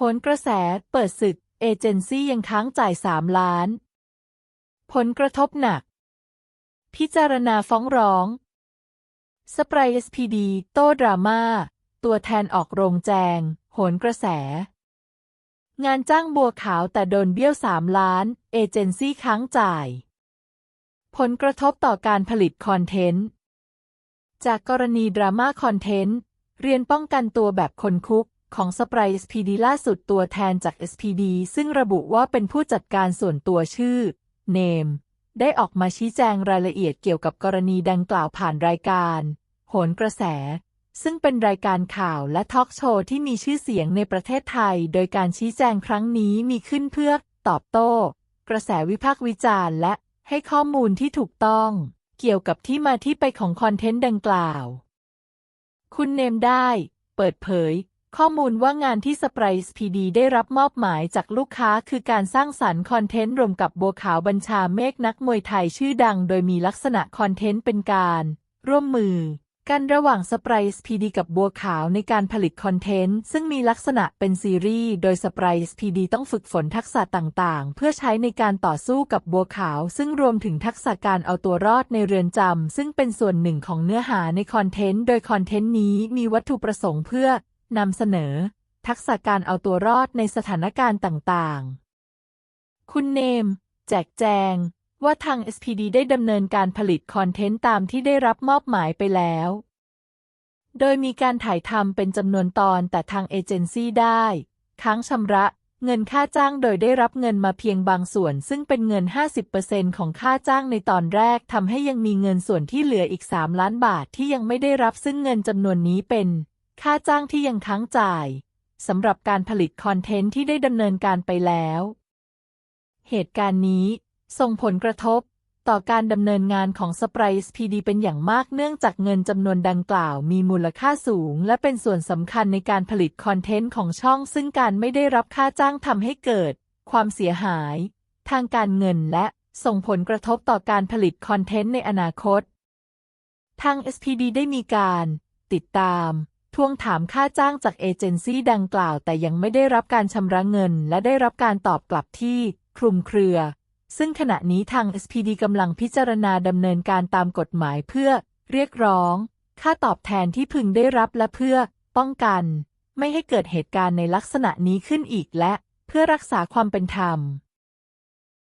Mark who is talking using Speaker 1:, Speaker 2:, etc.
Speaker 1: โหนกระแสเปิดศึก เอเจนซี่ยังค้างจ่าย 3 ล้าน ผลกระทบหนัก พิจารณาฟ้องร้องสปราย SPD โต้ดราม่า ตัวแทนออกโรงแจง โหนกระแส งานจ้างบัวขาวแต่โดนเบี้ยว 3 ล้าน เอเจนซี่ค้างจ่าย ผลกระทบต่อการผลิตคอนเทนต์ จากกรณีดราม่าคอนเทนต์ เรียนป้องกันตัวแบบคนคุก ของสปราย SPD ล่าสุดตัวแทนจาก SPD ซึ่งระบุว่าเป็นผู้จัดการส่วนตัวชื่อเนมได้ออกมาชี้แจงรายละเอียดเกี่ยวกับกรณีดังกล่าวผ่านรายการโหนกระแส ซึ่งเป็นรายการข่าวและทอล์กโชว์ที่มีชื่อเสียงในประเทศไทย โดยการชี้แจงครั้งนี้มีขึ้นเพื่อตอบโต้ กระแสวิพากษ์วิจารณ์และให้ข้อมูลที่ถูกต้อง เกี่ยวกับที่มาที่ไปของคอนเทนต์ดังกล่าว คุณเนมได้ เปิดเผย ข้อมูลว่างานที่สปร์พีดีได้รับมอบหมายจากลูกค้าคือการสร้างสรรค์คอนเทนต์รวมกับบัวขาวบัญชาเมฆนักมวยไทยชื่อดัง โดยมีลักษณะคอนเทนต์เป็นการ ร่วมมือ กันระหว่างสปร์พีดีกับบัวขาวในการผลิตคอนเทนต์ ซึ่งมีลักษณะเป็นซีรีส์โดยสปร์พีดีต้องฝึกฝนทักษะต่างๆ เพื่อใช้ในการต่อสู้กับบัวขาว ซึ่งรวมถึงทักษะการเอาตัวรอดในเรือนจำซึ่งเป็นส่วนหนึ่งของเนื้อหาในคอนเทนต์โดยคอนเทนต์นี้มีวัตถุประสงค์เพื่อ นำเสนอ ทักษะการเอาตัวรอดในสถานการณ์ต่างๆ คุณเนม แจกแจง ว่าทาง SPD ได้ดำเนินการผลิตคอนเทนต์ตามที่ได้รับมอบหมายไปแล้ว โดยมีการถ่ายทำเป็นจำนวนตอนแต่ทางเอเจนซี่ได้ ค้างชำระเงินค่าจ้างโดยได้รับเงินมาเพียงบางส่วน ซึ่งเป็นเงิน 50%ของค่าจ้างในตอนแรกทำให้ยังมีเงินส่วนที่เหลืออีก 3 ล้านบาทที่ยังไม่ได้รับซึ่งเงินจำนวนนี้เป็น ค่าจ้างที่ยังค้างจ่ายสำหรับการผลิตคอนเทนต์ที่ได้ดำเนินการไปแล้ว เหตุการณ์นี้ส่งผลกระทบต่อการดำเนินงานของสปร์พีดีเป็นอย่างมากเนื่องจากเงินจำนวนดังกล่าวมีมูลค่าสูง และเป็นส่วนสำคัญในการผลิตคอนเทนต์ของช่อง ซึ่งการไม่ได้รับค่าจ้างทำให้เกิด ความเสียหาย ทางการเงินและส่งผลกระทบต่อการผลิตคอนเทนต์ในอนาคต ทาง SPD ได้มีการ ติดตาม ทวงถามค่าจ้างจากเอเจนซี่ดังกล่าว แต่ยังไม่ได้รับการชำระเงิน และได้รับการตอบกลับที่คลุมเครือ ซึ่งขณะนี้ทาง SPD กำลังพิจารณาดำเนินการตามกฎหมายเพื่อเรียกร้อง ค่าตอบแทนที่พึงได้รับและเพื่อป้องกัน ไม่ให้เกิดเหตุการณ์ในลักษณะนี้ขึ้นอีกและ เพื่อรักษาความเป็นธรรม